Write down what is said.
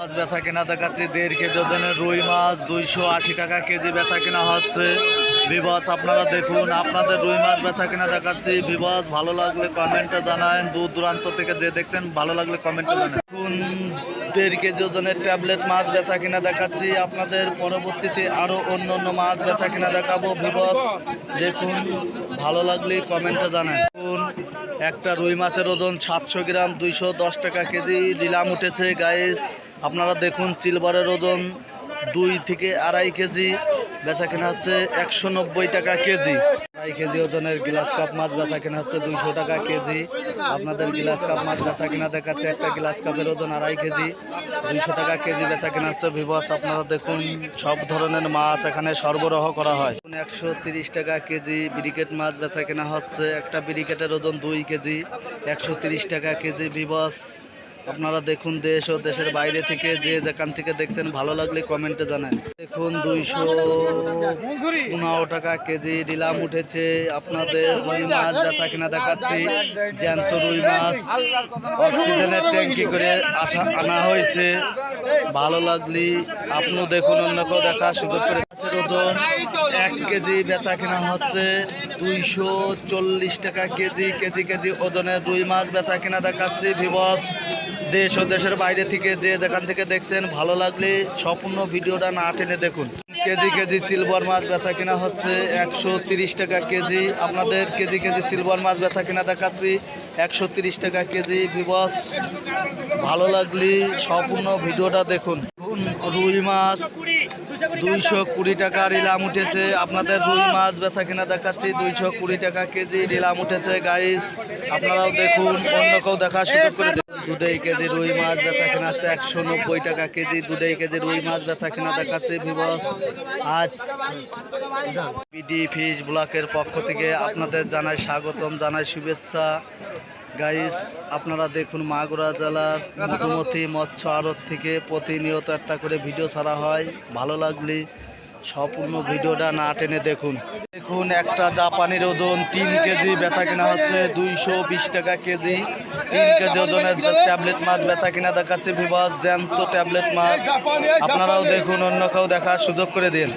মাছ বেচা কেনা দেখাচ্ছি। দেড় কেজি ওজনের রুই মাছ, দুইশো আশি টাকা কেজি বেচা কেনা হচ্ছে। বিবস আপনারা দেখুন, আপনাদের রুই মাছ বেচা কেনা দেখাচ্ছি। বিবস ভালো লাগলে কমেন্টে জানান। দূর দূরান্ত থেকে যে দেখছেন, ভালো লাগলে কমেন্টে জানান। দেখুন, দেড় কেজি ওজনের ট্যাবলেট মাছ বেচা কিনা দেখাচ্ছি। আপনাদের পরবর্তীতে আরও অন্য অন্য মাছ বেচা কিনা দেখাবো। বিবস দেখুন, ভালো লাগলে কমেন্টে জানান। দেখুন, একটা রুই মাছের ওজন সাতশো গ্রাম, দুইশো দশ টাকা কেজি। দিলাম উঠেছে গাইস আপনারা দেখুন সিলভারের ওজন দুই থেকে আড়াই কেজি বেচা কেনা হচ্ছে একশো নব্বই টাকা কেজি। আড়াই কেজি ওজনের গ্লাস কাপ মাছ বেচা কেনা হচ্ছে দুইশো টাকা কেজি। আপনাদের গ্লাস কাপ মাছ বেচা কেনা দেখাচ্ছে একটা গ্লাস কাপের ওজন আড়াই কেজি, দুইশো টাকা কেজি বেচা কেনা হচ্ছে ভিভাস আপনারা দেখুন, সব ধরনের মাছ এখানে সরবরাহ করা হয়। একশো তিরিশ টাকা কেজি ব্রিকেট মাছ বেচা কেনা হচ্ছে একটা ব্রিকেটের ওজন দুই কেজি, একশো তিরিশ টাকা কেজি ভিভাস আপনারা দেখুন দেশ ও দেশের বাইরে থেকে যে যেখান থেকে দেখছেন, ভালো লাগলে কমেন্টে জানান। দেখুন দুইশো পনেরো টাকা কেজি ডিলাম উঠেছে। আপনাদের রুই মাছ বেচা কিনা দেখাচ্ছি। জ্যান্ত রুই মাছ, অক্সিজেনের ট্যাঙ্কি করে আসা, আনা হয়েছে। ভালো লাগলি, আপনিও দেখুন অন্য কেউ দেখা, সুযোগ করে মাছের ওজন এক কেজি বেচা কেনা হচ্ছে দুইশো চল্লিশ টাকা কেজি কেজি কেজি ওজনের রুই মাছ বেচা কেনা দেখাচ্ছি ভিবস দেশ ও দেশের বাইরে থেকে যে যেখান থেকে দেখছেন ভালো লাগলে সম্পূর্ণ ভিডিওটা না টেনে দেখুন। কেজি কেজি সিলভার মাছ বেচা কেনা হচ্ছে একশো তিরিশ টাকা কেজি। আপনাদের কেজি কেজি সিলভার মাছ বেচা কেনা দেখাচ্ছি একশো তিরিশ টাকা কেজি। ভিবস ভালো লাগলে সম্পূর্ণ ভিডিওটা দেখুন, রুই মাছ দুইশো কুড়ি টাকা রিলাম উঠেছে। আপনাদের রুই মাছ বেচা কিনা দেখাচ্ছি। দুইশো কুড়ি টাকা কেজি রিলাম উঠেছে। গাইস আপনারাও দেখুন অন্য কেউ দেখা সুযোগ করে দুটাই কেজি রুই মাছ বেচা কেনা হচ্ছে একশো নব্বই টাকা কেজি। দুটাই কেজি রুই মাছ বেচা কেনা দেখাচ্ছে ভিবস আজ বিডি ফিশ ব্লকের পক্ষ থেকে আপনাদের জানাই স্বাগতম, জানাই শুভেচ্ছা। গাইস, আপনারা দেখুন মাগুরা জেলার মধুমতি মৎস্য আড়ত থেকে প্রতিনিয়ত একটা করে ভিডিও ছাড়া হয়। ভালো লাগলে সম্পূর্ণ ভিডিওটা না টেনে দেখুন। দেখুন, একটা জাপানির ওজন তিন কেজি, বেচা কেনা হচ্ছে দুইশো বিশ টাকা কেজি। তিন কেজি ওজনের ট্যাবলেট মাছ বেচা কিনা দেখাচ্ছে ভিভাস জ্যান্ত ট্যাবলেট মাছ। আপনারাও দেখুন অন্য কেউ দেখার সুযোগ করে দিন।